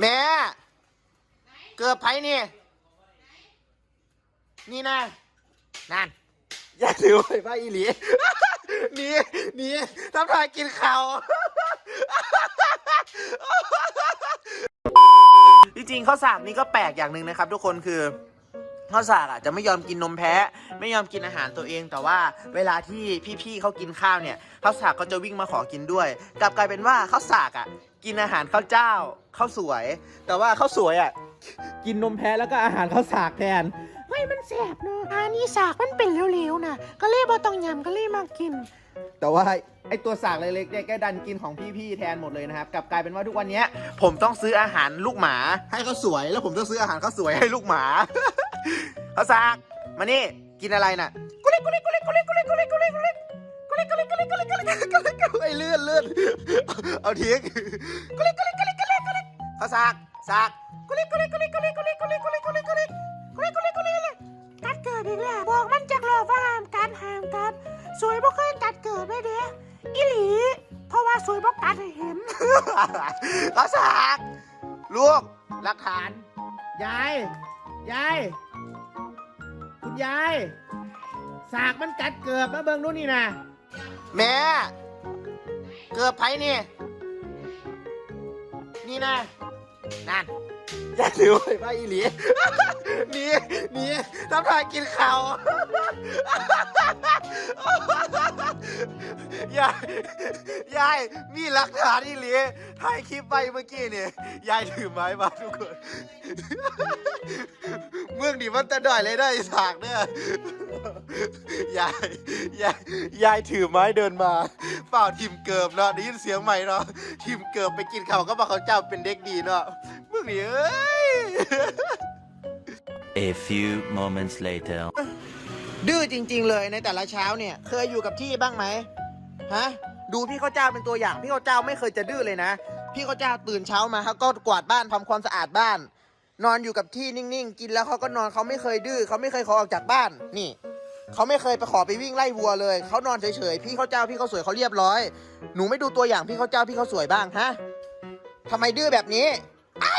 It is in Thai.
แม่ เกือบไผนี่ นี่นะนั่น อย่าถือไว้ป้าอีหลี หนี่นี่ทำทายกินเขาวจริงๆข้าสามนี่ก็แปลกอย่างหนึ่งนะครับ ทุกคนคือ ข้าวสากอะจะไม่ยอมกินนมแพะไม่ยอมกินอาหารตัวเอง แต่ว่าเวลาที่พี่ๆเขากินข้าวเนี่ยข้าวสากก็จะวิ่งมาขอกินด้วย กลับกลายเป็นว่าข้าวสากอะกินอาหารข้าวเจ้าข้าวสวย แต่ว่าข้าวสวยอะกินนมแพะแล้วก็อาหารข้าวสากแทนเฮ้ยมันแสบเนาะอันนี้สากมันเป็นเหลวๆนะก็เลยบ่ต้องยำก็เลยมากิน แต่ว่าไอตัวสากเล็กๆเนี่ยแกดันกินของพี่ๆแทนหมดเลยนะครับกลับกลายเป็นว่าทุกวันเนี้ยผมต้องซื้ออาหารลูกหมา ให้เขาสวย แล้วผมต้องซื้ออาหารเขาสวยให้ลูกหมา เขาสากมานี่กินอะไรน่ะกุลิกกุลิกกุลิกกุลิกกุลิกกุลิกกุลิกกุลิกกุลิกกุลิกกุลิกกุลิกกุลิกกุลิกกุลิกไอเลื่อนเลื่อนเอาทิ้งกุลิกกุลิกกุลิกกุลิกกุลิกเขาสากสากกุลิกกุลิกกุลิกกุลิกกุลิกกุลิกกุลิกกุลิกกุลิกกุลิกกุลิกกุลิกกุลิกกัดเกิดอีกแล้วบอกมันจากรอบว่าห้ามกัดห้ามกัดสวยบ่เคยกัดเกิดเลยเด้อีหลีเพราะว่าสวยบ่กัดเห็นเขาสากลูกหลักฐานยายยาย คุณยายสากมันกัดเกือบมาเบิ่งดูนี่นะแม่ เกือบไผนี่ นี่นะนั่นอย่าถือไว้ป้าอีหลี หนี่นี่ทำทายกินเขาวยายยายมีหลักฐานอีหลีถ่ายคลิปไปเมื่อกี้เนี่ยยายถือไม้มาทุกคน มืองนี่มันจะด่อยเลยได้สากเนี่ยยายยายยายถือไม้เดินมาเปล่าทีมเกิบเนาะได้ยินเสียงใหม่เนาะทีมเกิบไปกินเขาวก็บอกเขาเจ้าเป็นเด็กดีเนาะเมืองนี่เอ้ย A few moments later. ดื้อจริง ๆ เลยในแต่ละเช้าเนี่ย เคยอยู่กับที่บ้างไหมฮะดูพี่ข้าวเจ้าเป็นตัวอย่างพี่ข้าวเจ้าไม่เคยจะดื้อเลยนะ พี่ข้าวเจ้าตื่นเช้ามาเขาก็กวาดบ้านทำความสะอาดบ้าน นอนอยู่กับที่นิ่งๆ กินแล้วเขาก็นอนเขาไม่เคยดื้อเขาไม่เคยขอออกจากบ้านนี่เขาไม่เคยไปขอไปวิ่งไล่วัวเลยเขานอนเฉยๆพี่เขาเจ้าพี่เขาสวยเขาเรียบร้อย หนูไม่ดูตัวอย่างพี่เขาเจ้าพี่เขาสวยบ้างฮะทำไมดื้อแบบนี้ไอ้